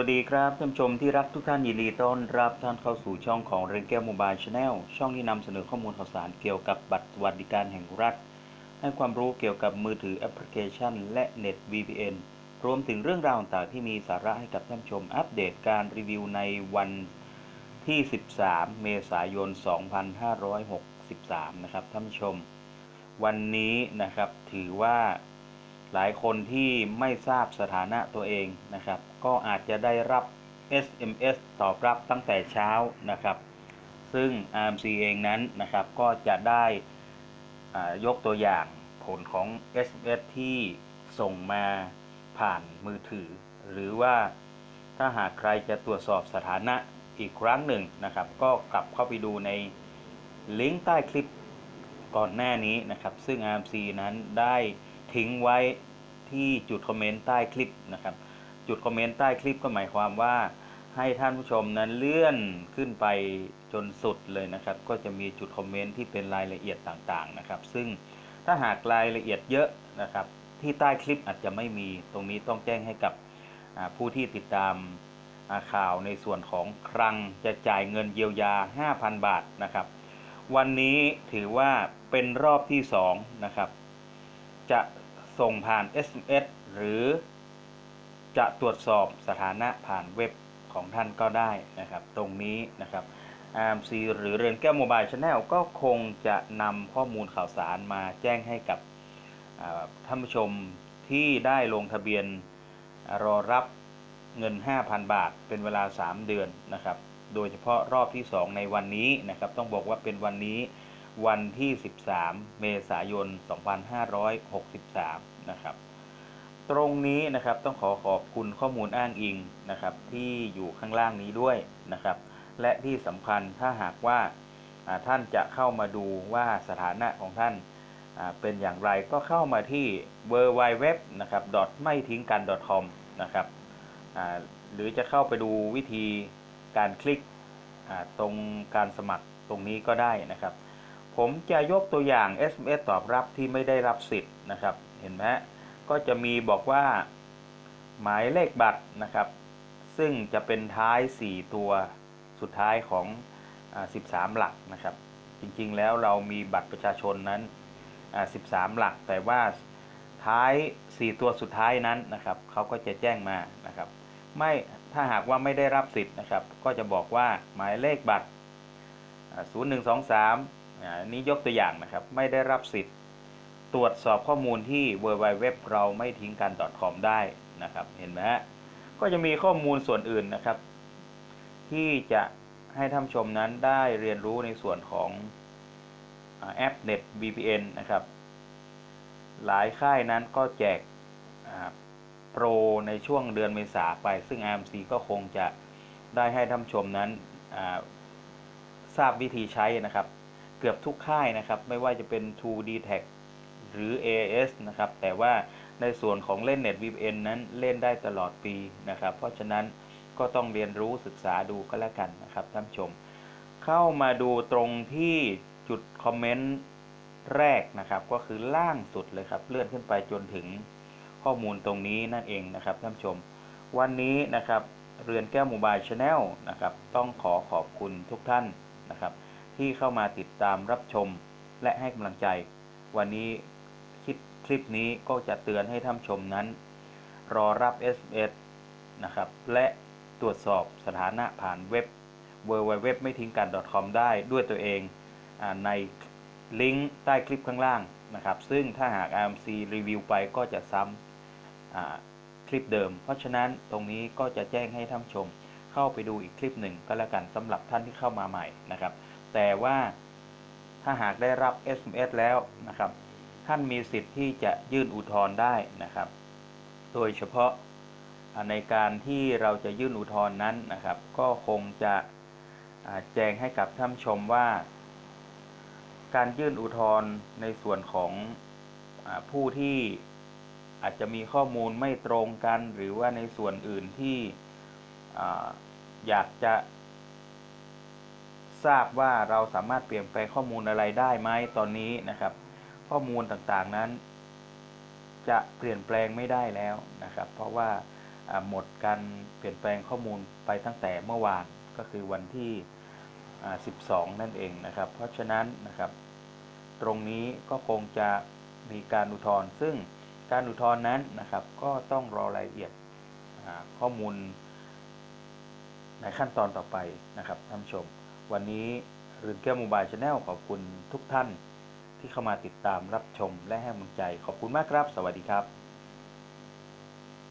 วัสดีครับท่านผู้ชมที่รักทุกท่านยินดีต้อนรับท่านเข้าสู่ช่องของเรนแก้วโมบายชาแนลช่องที่นำเสนอข้อมูลข่าวสารเกี่ยวกับบัตรสวัสดิการแห่งรัฐ ให้ความรู้เกี่ยวกับมือถือแอปพลิเคชัน และเน็ต VPN รวมถึงเรื่องราวต่างๆที่มีสาระให้กับท่านผู้ชมอัปเดตการรีวิวในวันที่ 13 เมษายน 2563 นะครับท่านผู้ชม วันนี้นะครับถือว่า หลายคนที่ไม่ทราบสถานะตัวเองนะครับ ก็อาจจะได้รับ SMS ตอบรับตั้งแต่เช้านะครับ ซึ่ง RMC เองนั้นนะครับก็จะได้ยกตัวอย่างผลของ SMS ที่ส่งมาผ่านมือถือ หรือว่าถ้าหากใครจะตรวจสอบสถานะอีกครั้งหนึ่งนะครับ ก็กลับเข้าไปดูในลิงก์ใต้คลิปก่อนหน้านี้นะครับ ซึ่ง RMC นั้นได้ ทิ้งไว้ที่จุดคอมเมนต์ใต้คลิปนะครับ จุดคอมเมนต์ใต้คลิปก็หมายความว่า ให้ท่านผู้ชมนั้นเลื่อนขึ้นไปจนสุดเลยนะครับ ก็จะมีจุดคอมเมนต์ที่เป็นรายละเอียดต่างๆนะครับ ซึ่งถ้าหากรายละเอียดเยอะนะครับ ที่ใต้คลิปอาจจะไม่มีตรงนี้ต้องแจ้งให้กับผู้ที่ติดตามข่าวในส่วนของคลังจะจ่ายเงินเยียวยา 5,000 บาทนะครับ วันนี้ถือว่าเป็นรอบที่2นะครับ จะ ส่งผ่าน SMS หรือจะตรวจสอบสถานะผ่านเว็บของท่านก็ได้นะครับ ตรงนี้นะครับ RMC หรือเรือนแก้วโมบายชาแนลก็คงจะนำข้อมูลข่าวสารมาแจ้งให้กับท่านผู้ชมที่ได้ลงทะเบียนรอรับเงิน 5,000 บาท เป็นเวลา 3 เดือนนะครับ โดยเฉพาะรอบที่ 2 ในวันนี้นะครับ ต้องบอกว่าเป็นวันนี้ วันที่ 13 เมษายน 2563 นะครับ ตรงนี้นะครับต้องขอขอบคุณข้อมูลอ้างอิงนะครับที่อยู่ข้างล่างนี้ด้วยนะครับ และที่สำคัญถ้าหากว่าท่านจะเข้ามาดูว่าสถานะของท่านเป็นอย่างไรก็เข้ามาที่ w w w นะครับไม่ทิ้งกัน .com นะครับหรือจะเข้าไปดูวิธีการคลิกตรงการสมัครตรงนี้ก็ได้นะครับ ผมจะยกตัวอย่าง SMS ตอบรับที่ไม่ได้รับสิทธิ์นะครับ เห็นไหมก็จะมีบอกว่า หมายเลขบัตรนะครับ ซึ่งจะเป็นท้าย 4 ตัวสุดท้ายของอ13 หลักนะครับ จริงๆแล้วเรามีบัตรประชาชนนั้น 13 หลัก แต่ว่าท้าย 4 ตัวสุดท้ายนั้นนะครับเขาก็จะแจ้งมานะครับ ไม่ถ้าหากว่าไม่ได้รับสิทธิ์นะครับ ก็จะบอกว่าหมายเลขบัตร 0123 อันนี้ยกตัวอย่างนะครับ ไม่ได้รับสิทธิ์ ตรวจสอบข้อมูลที่ www เราไม่ทิ้งกัน .com ได้นะครับ เห็นไหมฮะ ก็จะมีข้อมูลส่วนอื่นนะครับ ที่จะให้ท่านชมนั้นได้เรียนรู้ในส่วนของอ่าแอป Net VPN นะครับ หลายค่ายนั้นก็แจกโปรในช่วงเดือนเมษาไป ซึ่ง AMC ก็คงจะได้ให้ท่านชมนั้นทราบวิธีใช้นะครับ กือบทุกค่ายนะครับ ไม่ว่าจะเป็น 2D Tag หรือ AS นะครับ แต่ว่าในส่วนของเล่น Net VPN นั้นเล่นได้ตลอดปีนะครับ เพราะฉะนั้นก็ต้องเรียนรู้ศึกษาดูก็แล้วกันนะครับท่านผู้ชม เข้ามาดูตรงที่จุดคอมเมนต์แรกนะครับ ก็คือล่างสุดเลยครับ เลื่อนขึ้นไปจนถึงข้อมูลตรงนี้นั่นเองนะครับท่านผู้ชม วันนี้นะครับเรือนแก้วโมบายชาแนลนะครับ ต้องขอขอบคุณทุกท่าน ที่เข้ามาติดตามรับชมและให้กำลังใจ วันนี้คลิปคลิปนี้ก็จะเตือนให้ท่านชมนั้น รอรับ SMS นะครับ และตรวจสอบสถานะผ่านเว็บ www ไม่ทิ้งกัน .com ได้ด้วยตัวเองอในลิงก์ใต้คลิปข้างล่างนะครับ ซึ่งถ้าหาก RMC รีวิวไปก็จะซ้ำคลิปเดิม เพราะฉะนั้นตรงนี้ก็จะแจ้งให้ท่านชม เข้าไปดูอีกคลิปหนึ่งก็แล้วกันสำหรับท่านที่เข้ามาใหม่นะครับ แต่ว่าถ้าหากได้รับ SMS แล้วนะครับ ท่านมีสิทธิ์ที่จะยื่นอุทธรณ์ได้นะครับ โดยเฉพาะในการที่เราจะยื่นอุทธรณ์นั้นนะครับ ก็คงจะแจ้งให้กับท่านชมว่า การยื่นอุทธรณ์ในส่วนของอผู้ที่อาจจะมีข้อมูลไม่ตรงกัน หรือว่าในส่วนอื่นที่ออยากจะ ทราบว่าเราสามารถเปลี่ยนแปลงข้อมูลอะไรได้ไหมตอนนี้นะครับ ข้อมูลต่างๆนั้น จะเปลี่ยนแปลงไม่ได้แล้วนะครับ เพราะว่าหมดการเปลี่ยนแปลงข้อมูลไปตั้งแต่เมื่อวานก็คือวันที่ 12 นั่นเองนะครับ เพราะฉะนั้นนะครับ ตรงนี้ก็คงจะมีการอุทธรณ์ซึ่งการอุทธรณ์นั้นนะครับ ก็ต้องรอรายละเอียดข้อมูลในขั้นตอนต่อไปนะครับท่านผู้ชม วันนี้เรือนแก้วมบายชาแนลขอบคุณทุกท่าน ที่เข้ามาติดตามรับชมและให้กำลังใจขอบคุณมากครับ สวัสดีครับ